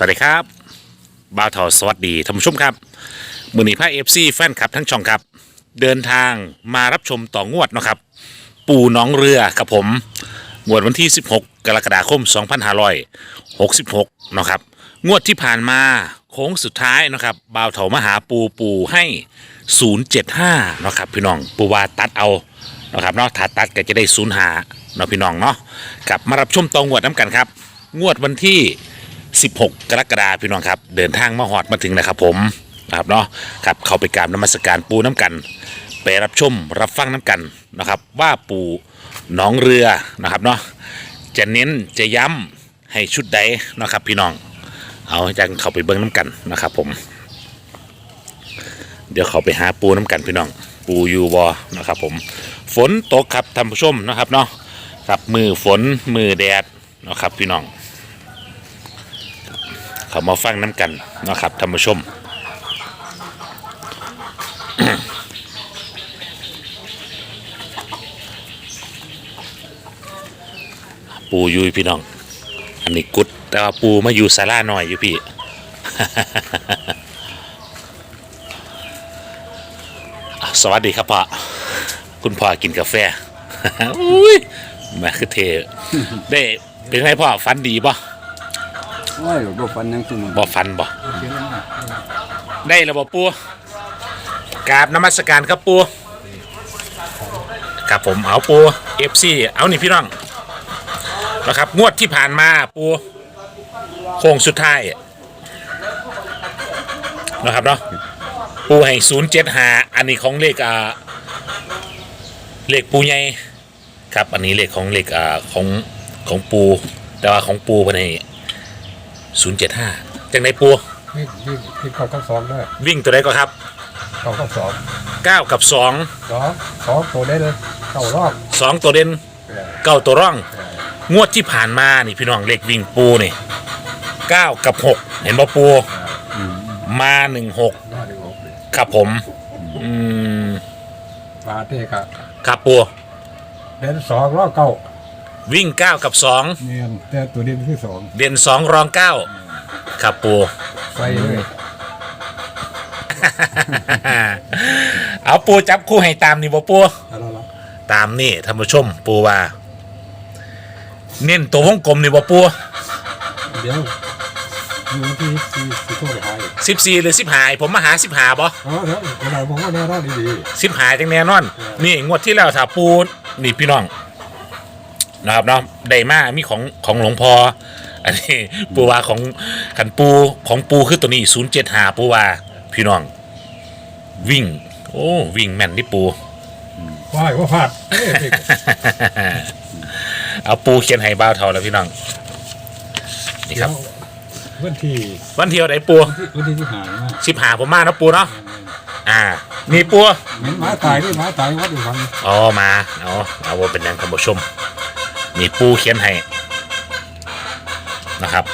สวัสดีครับบ่าวทอสวัสดีท่านผู้ชมครับ มือนีพาเอฟซีแฟนคลับทั้งช่องครับ เดินทางมารับชมต่องวดนะครับ ปูหน้องเรือกับผมงวดวันที่ 16 กรกฎาคม 2566เนาะครับงวดที่ผ่านมาโค้งสุดท้ายนะครับบ่าวเถามาหาปูปูให้ 075เนาะครับพี่น้องปูว่าตัดเอาเนาะครับเนาะถ้าตัดก็จะได้0หาเนาะพี่น้องเนาะกลับมารับชมต่องวดน้ำกันครับ งวดวันที่ 16 กรกฎาคมพี่น้องครับเดินทางมาหอดมาถึงนะครับผมนะครับเนาะครับเขาไปกราบนมัสการปูน้ำกัน ไปรับชมรับฟังน้ำกันนะครับว่าปูหน้องเรือนะครับเนาะจะเน้นจะย้ำให้ชุดใดนะครับพี่น้อง เอาจังเขาไปเบิ้งน้ำกันนะครับผม เดี๋ยวเขาไปหาปูน้ำกันพี่น้อง ปูยูบอนะครับผมฝนตกครับท่านผู้ชมนะครับเนาะครับมือฝนมือแดดนะครับพี่น้อง เขามาฟังน้ำกันนะครับท่านผู้ชมปูอยุยพี่น้อง อันนี้กุด แต่ว่าปูมาอยู่ศาลาหน่อยอยู่พี่อะสวัสดีครับพ่อ คุณพ่อกินกาแฟอุ้ยแมาคือเทได้เป็นไงพ่อฟันดีป่ะ โอ้ยบ่ฟันยังซุมันบ่ฟันบ่ได้แล้วบ่ปูกราบนมัสการครับปูครับผมเอาปู FC เอานี่พี่น้องนะครับงวดที่ผ่านมาปูโค้งสุดท้ายนะครับเนาะปูให้ศูนย์เจ็ดหาอันนี้ของเลขอ่าเลขปูใหญ่ครับอันนี้เลขของเลขอ่าของของปูแต่ว่าของปูเพิ่น ศูนย์เจ็ดห้าจังในปูวิ่งวิ่งวิ่งเข้ากับสองได้วิ่งตัวใดก็ครับเข้ากับสองเก้ากับสองสองสองตัวได้เลยเข้ารอบสองตัวเด่นเออเก้าตัวร่อง งวดที่ผ่านมานี่พี่น้องเลขวิ่งปูนี่เก้ากับหกเห็นบ่ปูมาหนึ่งหกหน้าดีกว่าเลยครับผมอืมปลาเทกะครับปูเด่นสองรอบเก้า วิ่งเก้ากับสองเนียนแต่ตัวเด่นที่สองเด่นสองรองเก้าครับปู ใส่เลย เอาปูจับคู่ให้ตามนี่บ่ปูอะไรล่ะตามนี่ท่านผู้ชมปูว่า เน้นตัววงกลมนี่บ่ปูเดี๋ยวอยู่ที่ที่ที่ทั่วไปสิบสี่หรือสิบหายผมมาหาสิบหาบ่อ๋อเดี๋ยวเวลาผมว่าแน่นอนดีสิบหาจังแน่นอน นี่งวดที่แล้วถ้าปูนี่พี่น้อง นะครับเนาะได้มามีของของหลวงพ่ออันนี้ปูว่าของขันปูของปูคือตัวนี้ศูนย์เจ็ดหาปูว่าพี่น้อง วิ่ง โอ้วิ่งแม่นที่ปูๆว่าว่าพลาดเอ้ยเอาปูเขียนให้บ้าวเท่าแล้วพี่น้องนี่คเดี๋ยรับววันที่วันเที่ยวไหนปูวันที่ที่หายมาสิบหาผมมาเนาะปูเนาะอ่านี่ปูเหม็นหมาตายด้วยหมาตายวัดอยู่ฟังอ๋อมาเอาเอาว่าเป็นยังท่านผู้ชม มีปูเขียนให้นะครับ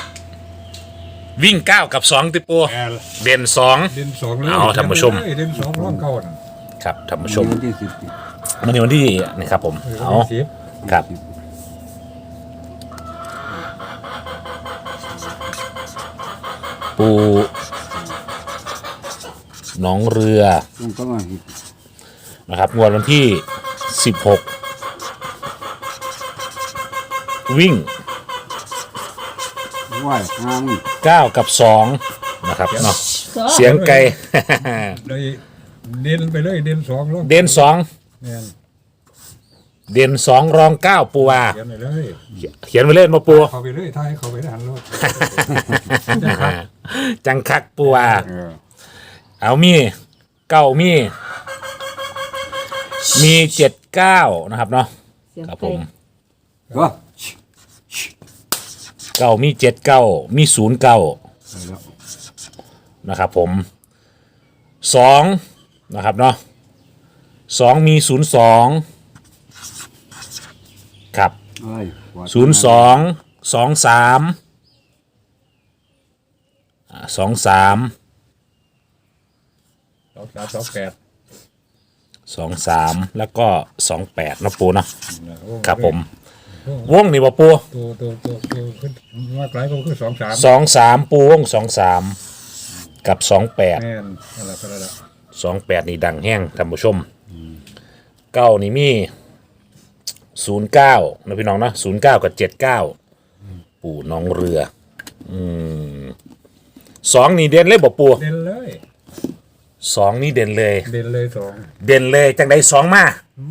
วิ่งเก้ากับสองติปูแอร์เด่นสอง เด่นสองเลยเอาท่านผู้ชม เด่นสองรอบเก้าน่ะครับท่านผู้ชมวันที่สิบวันนี้วันที่นี่ครับผมเออเอาวันที่สิบครับ ปูหน้องเรือต้องก็มาหิดนะครับงวดวันที่สิบหก วิ่งไหว้ทางเก้ากับสองนะครับเนาะเสียงไกล เลยเด่นไปเลยเด่นสองรอบเด่นสองเนี่ยเด่นสองรองเก้าปูวาเขียนไปเลยเขียนไว้เล่นมาปูเขาไปเลยท้ายเขาไปได้หันรถจังคักปูวาเออเอามีเก้ามี มีเจ็ดเก้านะครับเนาะครับผมก็ เก้ามีเจ็ดเก้ามีศูนย์เก้าไปแล้วนะครับผมสองนะครับเนาะสองมีศูนย์สองครับเอ้ยว่าศูนย์สองสองสามสองสามสองสามสองแปดสองสามแล้วก็สองแปดนะปูเนาะครับผม วงนี่บ่ปูตัวตัวตัวตัวขึ้นมากหลายก็คือสองสามสองสามปูวงสองสามกับสองแปดแม่นอะไรก็ได้ละสองแปดนี่ดังแห้งท่านผู้ชมเก้านี่มีศูนย์เก้านะพี่น้องนะศูนย์เก้ากับเจ็ดเก้าปู่น้องเรือ อืมสองนี่เด่นเลยบ่ปูเด่นเลย สองนี่เด่นเลย เด่นเลยสองเด่นเลยจังใดสองมา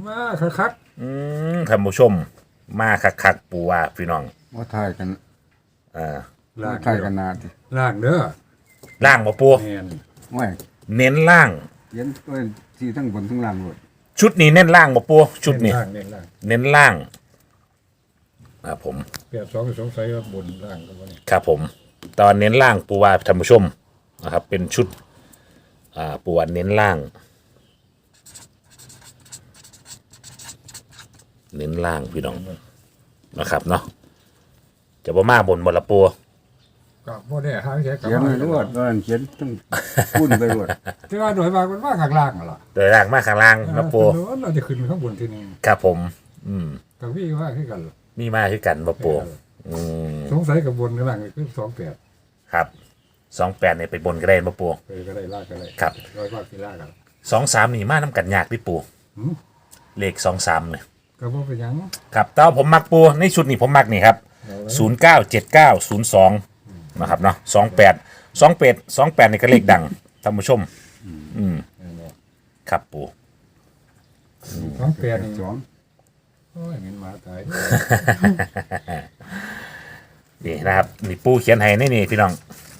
มาคักอืมท่านผู้ชม มาคักๆปูว่าพี่น้องว่าทายกันอ่าๆล่าว่างทายกันนาดิล่างเด้อล่างบ่ปูแม่นไม่เน้นล่าง เขียนตัวที่ทั้งบนทั้งล่างหมดชุดนี้เน้นล่างบ่ปูชุดนี้ล่างเน้นล่างเน้นล่างครับผมเปรียบสองสงสัยว่าบนล่างก็บ่นี่ครับผม ตอนเน้นล่างปูว่าท่านผู้ชมนะครับ เป็นชุด อ่าปูว่าเน้นล่าง เน้นล่างพี่น้องนะครับเนาะจะบ่มาบนบนละปูก็บ่ได้หาแค่กับเขียนไม่รวดว่าเขียนต้องพุ่นไปรวดแต่ว่าโดยมากมันว่าข้างล่างนั่นล่ะโดยล่างมาข้างล่างนะปูเออเราจะขึ้นข้างบนทีนึงครับผม อืมกับวี่ว่าคือกันล่ะมีมาคือกันบ่ปูอืมสงสัยกับบนกับล่างนี่คือสองแปดครับสองแปดเนี่ยไปบนก็ได้บ่ปูไปก็ได้ล่างก็ได้ครับร้อยว่ากี่ล่างกันสองสามนี่มาน้ำกันยากพี่ปูหืมเลขสองสามเนี่ย ก็บ่เป็นหยังครับแต่ว่าผมมักปูในชุดนี้ผมมักนี่ครับเอาไว้ศูนย์เก้าเจ็ดเก้าศูนย์สองนะครับเนาะสองแปดสองแปดสองแปดนี่ก็เลขดังท่านผู้ชม อืมเอาไว้ครับปูสองแปดนี่สองโอ้ยเงินมาตายนี่นะครับนี่ปูเขียนให้นี่นี่พี่น้อง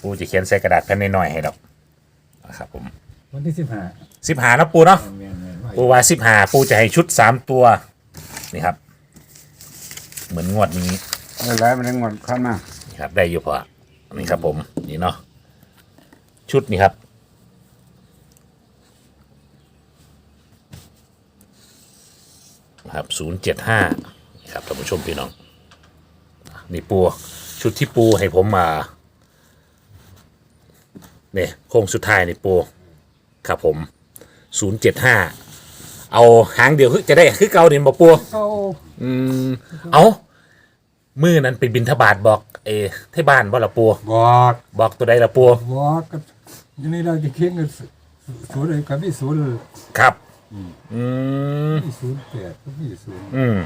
ปูจะเขียนใส่กระดาษแผ่นน้อยๆให้ดอกนะครับผมวันที่สิบห้าสิบหานะปูเนาะแม่นแม่นว่าปูว่าสิบหาปูจะให้ชุดสามตัว นี่ครับ เหมือนงวดนี้อะไรมันยังหมดขั้นมานี่ครับ ได้อยู่พอนี่ครับ ผมนี่เนาะชุดนี้ครับครับศูนย์เจ็ดห้าครับท่านผู้ชมพี่น้องนี่ปูชุดที่ปูให้ผมมาเนี่ยโค้งสุดท้ายนี่ปูครับผมศูนย์เจ็ดห้า เอาหางเดียวคือจะได้คือเก่าเนี่ยบ่ปูเขาอืมเอามือนั้นไปบินทบาทบอกเอที่บ้านบ่ละปูบอกบอกตัวใดละปูบอกก็อยังนี้เราจะเคียงกันศูนย์เลยกับมีศูนย์ครับ อืมมีศูนย์แปดก็มีศูนย์อืม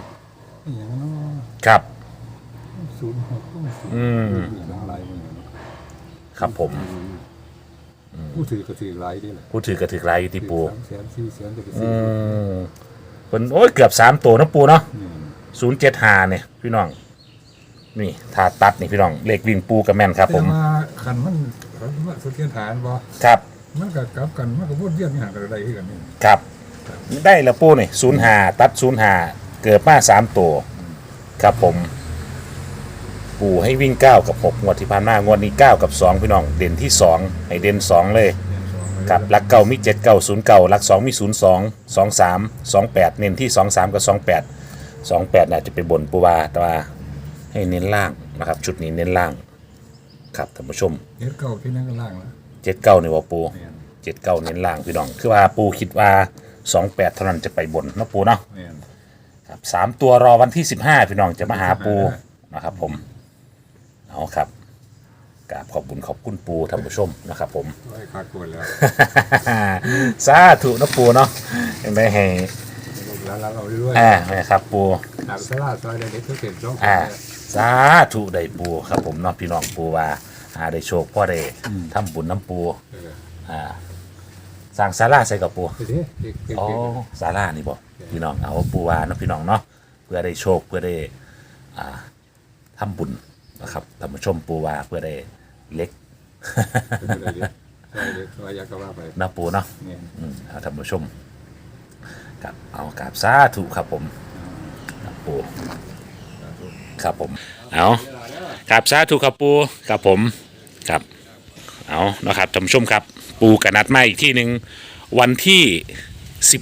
นี่อย่างนั้นเนาะครับ ศูนย์หกก็มีศูนย์อืม มีหลายหลายมันครับผม ผู้ถือก็ถือหลายนี่แหละผู้ถือกระถือลายอยู่ที่ปูสามแสนสี่แสนจะไปอืซื้อมเป็นโอ้ยเกือบสามตัวนะปูเนาะอืมศูนย์เจ็ดหาเนี่ยพี่น้อง นี่ถาตัดนี่พี่น้อง เลขวิ่งปูกับแม่นครับผมแต่มาขันมันขันมันสุดเทียนฐานบ่ครับ มันก็กลับกันมันก็วนเวียนนี่หากันอะไรที่กันนี่ครับ ได้ละปูนี่ศูนย์หาตัดศูนย์หาเกิดมาสามตัว ครับผม ปูให้วิ่งเก้ากับหกงวดที่ผ่านมางวดนี้เก้ากับสองพี่น้องเด่นที่สองให้เด่นสองเลยเรียนสองไว้ครับหลักเก้ามีเจ็ดเก้าศูนย์เก้าหลักสองมีศูนย์สองสองสามสองแปดเน้นที่สองสามกับสองแปดสองแปดน่าจะไปบนปูวาแต่ว่าให้เน้นล่างนะครับ ชุดนี้เน้นล่าง ครับท่านผู้ชมเฮ็ดเก่าที่นั่นก็ล่างแล้วเจ็ดเก้านี่ว่าปูแม่นเจ็ดเก้าเน้นล่างพี่น้อง คือว่าปูคิดว่าสองแปดเท่านั้นจะไปบนเนาะปูเนาะ แม่น ครับสามตัวรอวันที่สิบห้าพี่น้องจะมาหาปูนะครับผม เอาครับกราบขอบคุณขอบคุณปูท่านผู้ชมนะครับผม ไว้ขาดกวนแล้วสาธุนะปูเนาะยังได้ให้ลูกหลานเราด้วยอ่านะครับปู ตามสลาซอยเด็กๆเขาเก็บจ้องอ่าสาธุได้ปูครับผมเนาะพี่น้องปูว่าหาได้โชคพ่อได้ทำบุญน้ำปูเอออ่าสร้างศาลาใส่กับปูไปดิเด็กเด็กอ๋อศาลานี่บอกพี่น้องเอาปูว่าเนาะพี่น้องเนาะเพื่อได้โชคเพื่อได้อ่าทำบุญ นะครับท่านผู้ชมปูว่าเพื่อได้เล็กซอยเด็กซอยยากก็ว่าไปเนาะปูเนาะเนี่ยอืมเอาท่านผู้ชมครับเอากราบสาธุครับผมครับปูครับผมเอากราบสาธุครับปูครับผมครับเอานะครับท่านผู้ชมครับ ปูกระนัดมาอีกที่หนึ่งวันที่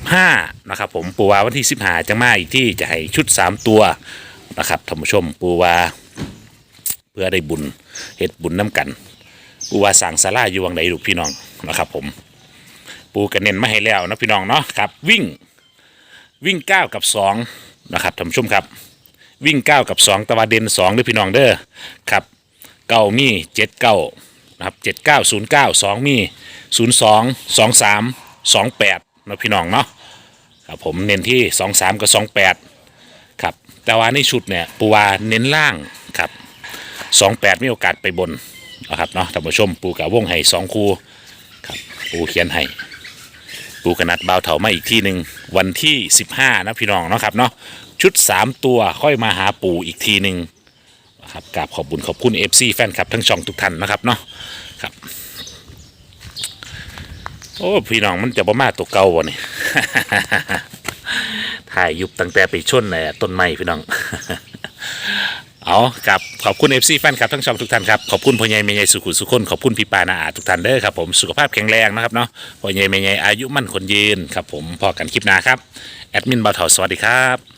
15นะครับผมปูว่าวันที่ 15จะมาอีกที่จะให้ชุด 3 ตัวนะครับท่านผู้ชมปูว่าเพื่อได้บุญเฮ็ดบุญน้ำกันปูว่าสั่งสาราอยู่วังใดลูกพี่น้องนะครับผม ปูกระเน้นมาให้แล้วนะพี่น้องเนาะครับ วิ่งวิ่ง 9 กับ 2 นะครับท่านผู้ชมครับ วิ่ง 9 กับ 2 ตะวันเด่น2ด้วยพี่น้องเด้อครับเก้ามี7 9นะครับ7 9 0 9 2 มี 0 2 2 3 2 8นะพี่น้องเนาะครับผมเน้นที่ 2 3 กับ 2 8ครับแต่ว่าในชุดเนี่ยปูวาเน้นล่างครับ 28มีโอกาสไปบนนะครับเนาะท่านผู้ชมปูกับวงให้2คู่ครับปูเขียนให้ปูกระนัดเบาเถามาอีกที่หนึ่งวันที่15นะพี่น้องเนาะครับเนาะชุด3ตัวค่อยมาหาปูอีกทีหนึ่งนะครับกราบขอบบุญขอบคุณ FC แฟนคลับทั้งช่องทุกท่านนะครับเนาะครับโอ้พี่น้องมันจะบ่มาตัวเก่าวะนี่ถ่ายยุบตั้งแต่ไปชนในต้นไม้พี่น้อง เอาครับขอบคุณ FC แฟนคลับทั้งช่องทุกท่านครับ ขอบคุณพ่อใหญ่แม่ใหญ่สุขุมสุขคนขอบคุณพี่ปานาอาทุกท่านเด้อครับผมสุขภาพแข็งแรงนะครับเนาะพ่อใหญ่แม่ใหญ่อายุมั่นคนยืนครับผมพอกันคลิปหน้าครับ แอดมินบ่าวเถาสวัสดีครับ